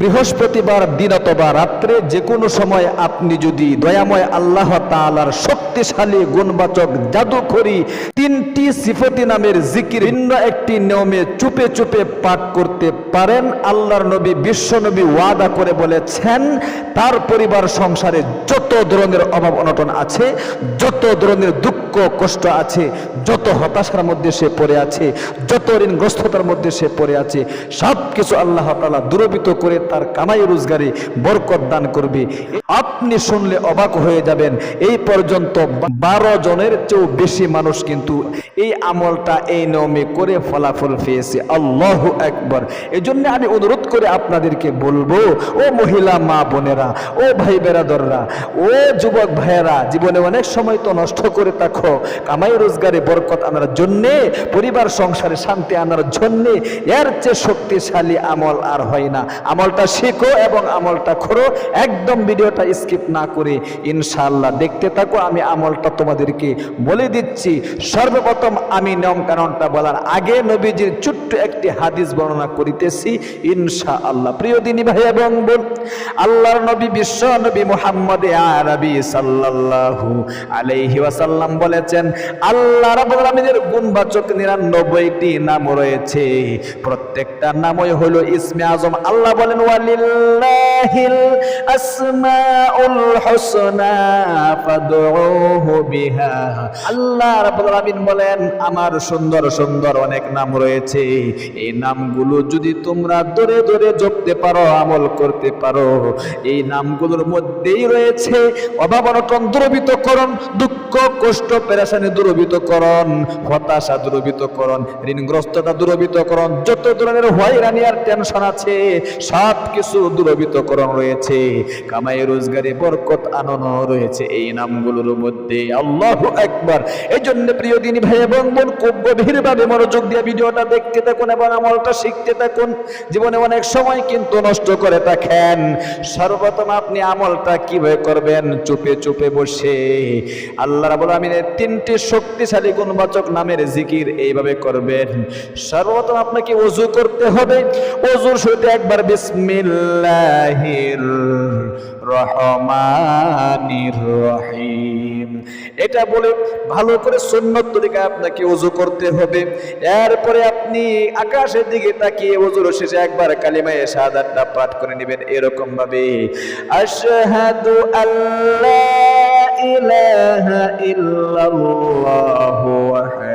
বৃহস্পতিবার, দিন অথবা রাত্রে যে কোনো সময় আপনি যদি দয়াময় আল্লাহ তালার শক্তিশালী, গুণবাচক, জাদুকরি তিনটি সিফতি নামের জিকির ভিন্ন একটি নিয়মে চুপে চুপে পাঠ করতে পারেন, আল্লাহর নবী, বিশ্ব নবী ওয়াদা করে বলেছেন, তার পরিবার সংসারে যত ধরনের অভাব অনটন আছে, যত ধরনের দুঃখ, কষ্ট আছে, যত হতাশার মধ্যে সে পড়ে আছে, যত ঋণগ্রস্ততার মধ্যে সে পড়ে আছে সব কিছু আল্লাহ তালা দূরবিত করে তার কামাই রোজগারে বরকত দান করবে। আপনি শুনলে অবাক হয়ে যাবেন, এই পর্যন্ত বারো জনের চেয়েও বেশি মানুষ কিন্তু এই আমলটা, এই নিয়মে করে ফলাফল পেয়েছে। আল্লাহ একবার এই জন্য আমি অনুরোধ করে আপনাদেরকে বলব, ও মহিলা, মা বোনেরা, ও ভাই বেরাদররা, ও যুবক ভাইয়েরা, জীবনে অনেক সময় তো নষ্ট করে থাকো, কামাই রোজগারে, বরকত আনার জন্যে, পরিবার, সংসারে শান্তি আনার জন্যে, এর চেয়ে শক্তিশালী আমল আর হয় না। আমলটা শেখো এবং আমলটা করো। একদম ভিডিওটা স্কিপ না করে ইনশাআল্লাহ দেখতে থাকো। আমি আমলটা তোমাদেরকে বলে দিচ্ছি। সর্বপ্রথম আমি নিয়ম কানুনটা বলার আগে নবীজির ছোট্ট একটি হাদিস বর্ণনা করিতেছি ইনশা আল্লাহ প্রিয় দিনী ভাই এবং বোন, আল্লাহর নবী বিশ্ব নবী মুহাম্মদ আরবি সাল্লাল্লাহু আলাইহি ওয়াসাল্লাম বলেছেন, আল্লাহ আলামিনের গুণবাচক 99টি নাম রয়েছে। প্রত্যেকটা নামই হলো ইসমে আজম। আল্লাহ বলেন, ওয়ালিল্লাহিল আসমাউল হুসনা, ফাদউহু বিহা। আল্লাহ রাব্বুল বলেন, আমার সুন্দর সুন্দর অনেক নাম রয়েছে। এই নামগুলো যদি তোমরা ধরে ধরে জপতে পারো, আমল করতে পারো, এই নামগুলোর মধ্যেই রয়েছে অভাব অনটন দূরবিতকরণ দুঃখ, কষ্ট, পেরেশানি দূরবিতকরণ হতাশা দূরবিতকরণ ঋণগ্রস্ততা দূরবিতকরণ যত ধরনের হয়রানি আর টেনশন আছে, সব কিছু দূরবিতকরণ রয়েছে। কামাই রোজগারে বরকত আনন্দ রয়েছে এই নামগুলোর মধ্যে। আল্লাহ একবার এই জন্য প্রিয় দিনী ভাই এবং বোন, খুব গভীরভাবে মনোযোগ দিয়ে ভিডিওটা দেখতে থাকুন এবং আমলটা শিখতে থাকুন। জীবনে অনেক সময় কিন্তু নষ্ট করে থাকেন। সর্বপ্রথম আপনি আমলটা কীভাবে করবেন? চুপে চুপে বসে। আল্লাহ রাবুল আমিনের তিনটি শক্তিশালী গুণবাচক নামের জিকির এইভাবে করবেন। সর্বপ্রথম আপনাকে ওযু করতে হবে। ওযুর শুরুতে একবার বিসমিল্লাহির রহমানির রহিম। এটা বলে ভালো করে সুন্নত তরিকায় আপনাকে ওযু করতে হবে। এরপরে আপনি আকাশের দিকে তাকিয়ে ওযুর শেষে একবার কালিমায়ে শাহাদাতটা পাঠ করে নেবেন এরকম ভাবে আশহাদু আল্লা ইলাহা ইল্লাল্লাহু ওয়াহদাহু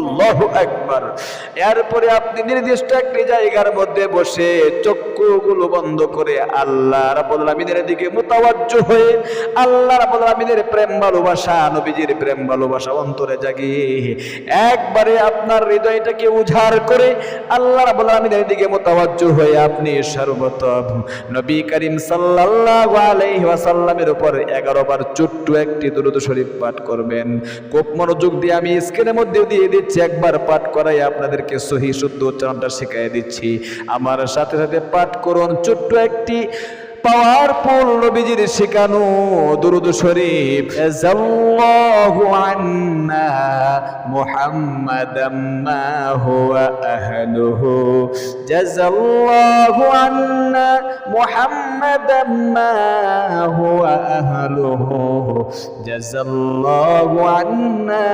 আল্লাহু আকবার। এরপরে আপনি নির্দিষ্ট একটি জায়গার মধ্যে বসে চক্ষুগুলো বন্ধ করে আল্লাহ রাব্বুল আলামিনের দিকে মুতাওয়াজ্জু হয়ে আল্লাহ রাব্বুল আলামিনের প্রেম ভালোবাসা, নবীজির প্রেম ভালোবাসা অন্তরে জাগিয়ে একবারে আপনার হৃদয়টাকে উজাড় করে আল্লাহ রাব্বুল আলামিনের দিকে মুতাওয়াজ্জু হয়ে আপনি সর্বপ্রথম নবী করিম সাল্লাল্লাহু আলাইহি ওয়াসাল্লামের উপর 11 বার ছোট্ট একটি দুরূদ শরীফ পাঠ করবেন। খুব মনোযোগ দিয়ে আমি স্ক্রিনের মধ্যে দিয়ে দিচ্ছি। একবার পাঠ করাই আপনাদেরকে সহি শুদ্ধ উচ্চারণটা শেখাই দিচ্ছি। আমার সাথে সাথে পাঠ করুন ছোট্ট একটি পাওয়ারফুল নবীজির শেখানো দুরুদ শরীফ। জাল্লাহু আন্না মুহাম্মাদাম মা হুয়া আহলুহু। জাযাল্লাহু আন্না মুহাম্মাদাম মা হুয়া আহলুহু। জাযাল্লাহু আন্না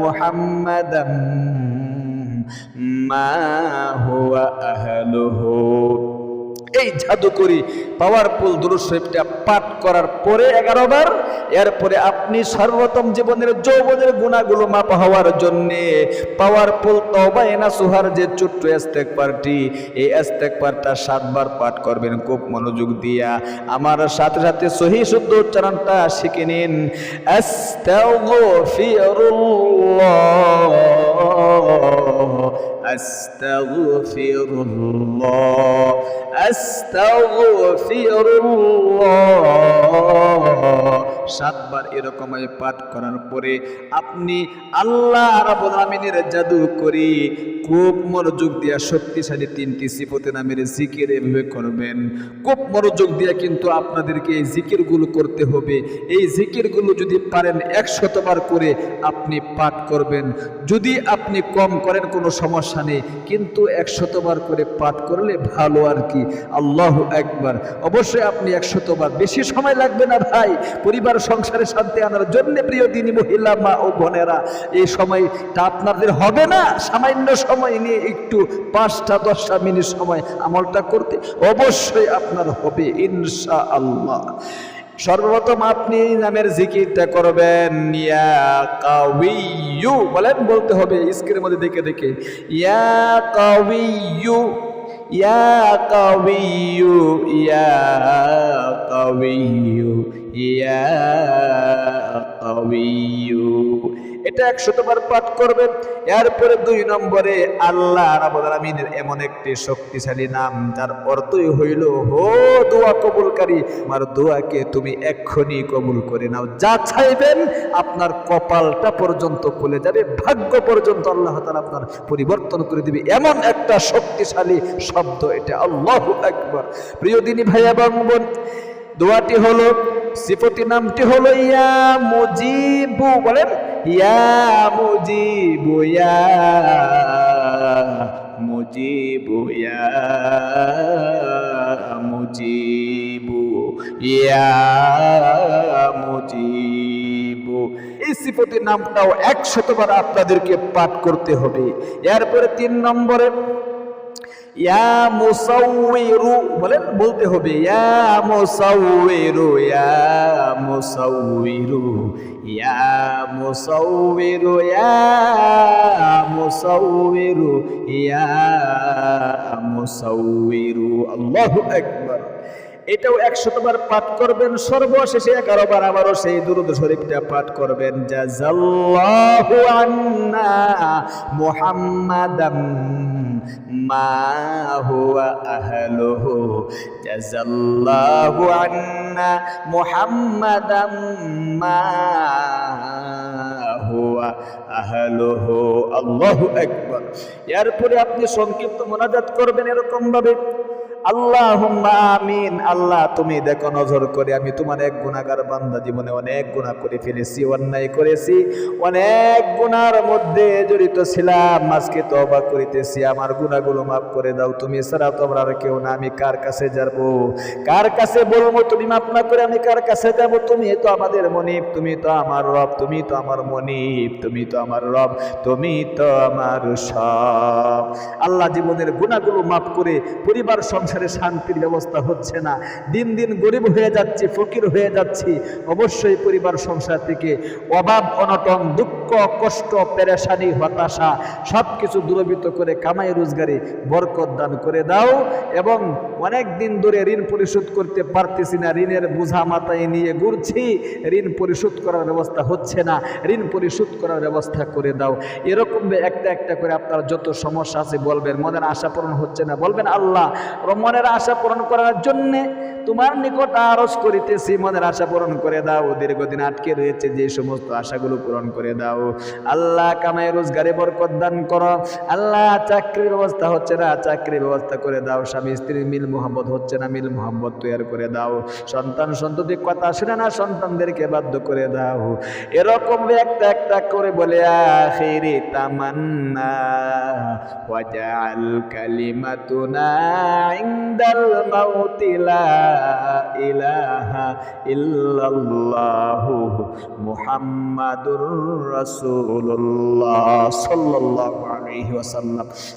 মুহাম্মাদাম মা হুয়া আহলুহু। এই জাদুকরি পাওয়ারফুল দুরুদ শরীফটা পাঠ করার পরে এগারো বার, এরপরে আপনি সর্বপ্রথম জীবনের যৌবনের গুণাগুলো মাপ হওয়ার জন্যে পাওয়ারফুল তবা এনা সুহার যে ছোট্ট এস্তেক পার্টি এই পারটা সাতবার পাঠ করবেন, খুব মনোযোগ দিয়া। আমার সাথে সাথে সহি শুদ্ধ উচ্চারণটা শিখে নিন। আস্তাগফিরুল্লাহ। আস্তাগফিরুল্লাহ আস্তাগফিরুল্লাহ। সাতবার এরকমই পাঠ করার পরে আপনি আল্লাহ রাব্বুল আমিনের জাদু করি, খুব মনোযোগ দিয়া শক্তিশালী তিনটি সিফতে নামের জিকির এভাবে করবেন। খুব মনোযোগ দিয়া কিন্তু আপনাদেরকে এই জিকিরগুলো করতে হবে। এই জিকিরগুলো যদি পারেন একশতবার করে আপনি পাঠ করবেন। যদি আপনি কম করেন কোনো সমস্যা নেই কিন্তু একশতবার করে পাঠ করলে ভালো আর কি। আল্লাহ একবার অবশ্যই আপনি একশতবার। বেশি সময় লাগবে না ভাই। পরিবার, সংসারে শান্তি আনার জন্য প্রিয় দিনী মহিলা, মা ও বোনেরা, এই সময়টা আপনাদের হবে না? সামান্য সময় নিয়ে একটু পাঁচটা, দশটা মিনিট সময় আমলটা করতে অবশ্যই আপনার হবে ইনশা আল্লাহ সর্বপ্রথম আপনি নামের জিকিরটা করবেন, ইয়া কাউইয়ু। বলেন, বলতে হবে স্ক্রিনের মধ্যে দেখে দেখে। ইয়া কাউইয়ু ইয়া কাউইয়ু ইয়া কাউইয়ু ইয়া কাউইয়ু। এটা একশতবার পাঠ করবেন। এরপরে দুই নম্বরে আল্লাহ রাব্বুল আলামিনের এমন একটি শক্তিশালী নাম, যার অর্থই হইল, হো দোয়া কবুলকারী, আমার দোয়াকে তুমি এক্ষুনি কবুল করে নাও। যা চাইবেন আপনার কপালটা পর্যন্ত খুলে যাবে, ভাগ্য পর্যন্ত আল্লাহ তাআলা আপনার পরিবর্তন করে দিবে। এমন একটা শক্তিশালী শব্দ এটা, আল্লাহু আকবার। প্রিয় দিনী ভাই এবং বোন, দোয়াটি হলো, সিফতি নামটি হলো, ইয়া মুজিবু বলেন ইয়া মুজিবু ইয়া মুজিবু ইয়া মুজিবু ইয়া মুজিবু। এই সিফতের নামটাও একশতবার আপনাদেরকে পাঠ করতে হবে। এরপরে তিন নম্বরে বলেন বলতে হবে ইয়া মুসাউইরু ইয়া আল্লাহু এটাও একশতবার পাঠ করবেন, সর্বশেষে এগারো বার আবারও সেই দুরুদ শরীফটা পাঠ করবেন। জাজাল্লাহু মা আল্লাহু এরপরে আপনি সংক্ষিপ্ত মোনাজাত করবেন এরকম ভাবে আল্লাহ, তুমি দেখো নজর করে, আমি তোমার এক গুণাগার বান্দা। জীবনে অনেক গুণা করে ফেলেছি, অন্যায় করেছি, অনেক গুণার মধ্যে জড়িত ছিলাম। আজকে তবা করিতেছি, আমার গুণাগুলো মাফ করে দাও। তুমি ছাড়া তোমরা আর কেউ না, আমি কার কাছে যাব? কার কাছে বলব তুমি মাফ না করে, আমি কার কাছে যাব? তুমি তো আমাদের মনিব, তুমি তো আমার রব, তুমি তো আমার মনিব, তুমি তো আমার রব, তুমি তো আমার সব। আল্লাহ জীবনের গুণাগুলো মাফ করে, পরিবার, সংসারে শান্তির ব্যবস্থা হচ্ছে না। দিন দিন গরিব হয়ে যাচ্ছি, ফকির হয়ে যাচ্ছি। অবশ্যই পরিবার সংসার থেকে অভাব, অনটন, দুঃখ কষ্ট, পেরেশানি, হতাশা সব কিছু দূরবীত করে কামাই রোজগারে বরকত দান করে দাও এবং অনেক দিন ধরে ঋণ পরিশোধ করতে পারতেছি না। ঋণের বোঝা মাথায় নিয়ে ঘুরছি। ঋণ পরিশোধ করার ব্যবস্থা হচ্ছে না। ঋণ পরিশোধ করার ব্যবস্থা করে দাও। এরকম একটা একটা করে আপনার যত সমস্যা আছে বলবেন। মনের আশা পূরণ হচ্ছে না। বলবেন, আল্লাহ, মনের আশা পূরণ করার জন্যে তোমার নিকট আরজ করিতেছি। মনের আশা পূরণ করে দাও। দীর্ঘদিন আটকে রয়েছে যে সমস্ত আশাগুলো পূরণ করে দাও। আল্লাহ কামাই রোজগারে বরকত দান করো। আল্লাহ চাকরির ব্যবস্থা হচ্ছে না, চাকরির ব্যবস্থা করে দাও। স্বামী স্ত্রীর মিল মোহাম্মত হচ্ছে না, মিল মোহাম্মত তৈরি করে দাও। সন্তান সন্ততি কথা শুনে না, সন্তানদেরকে বাধ্য করে দাও। এরকম একটা একটা করে বলে, আখিরি তামান্না ওয়াজাল কালিমাতুনা ইনদাল মাউতি লা ইলাহা ইল্লাল্লাহু মুহাম্মাদুর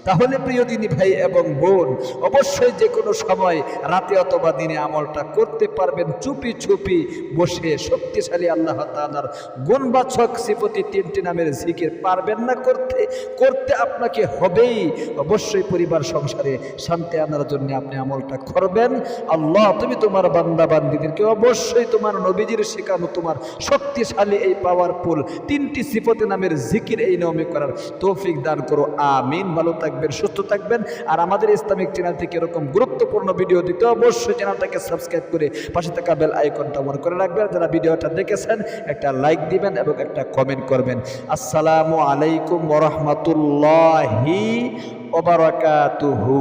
তাহলে প্রিয় দিনী ভাই এবং বোন, অবশ্যই যে কোনো সময় রাতে অথবা দিনে আমলটা করতে পারবেন চুপি চুপি বসে শক্তিশালী আল্লাহ তাআলার গুণবাচক সিফতি তিনটি নামের জিকির পারবেন না করতে করতে আপনাকে হবেই। অবশ্যই পরিবার সংসারে শান্তি আনার জন্য আপনি আমলটা করবেন। আল্লাহ, তুমি তোমার বান্দা বান্দিদেরকে অবশ্যই তোমার নবীজির শেখানো তোমার শক্তিশালী এই পাওয়ারফুল তিনটি সিফতে নামের জিকির এই নিয়মে করার তৌফিক দান করো। আমিন। ভালো থাকবেন, সুস্থ থাকবেন। আর আমাদের ইসলামিক চ্যানেল থেকে এরকম গুরুত্বপূর্ণ ভিডিও দিতে অবশ্যই চ্যানেলটাকে সাবস্ক্রাইব করে পাশে থাকা বেল আইকনটা মনে করে রাখবেন। যারা ভিডিওটা দেখেছেন, একটা লাইক দিবেন এবং একটা কমেন্ট করবেন। আসসালামু আলাইকুম ওরহমতুল্লাহি ওবরাকাতুহু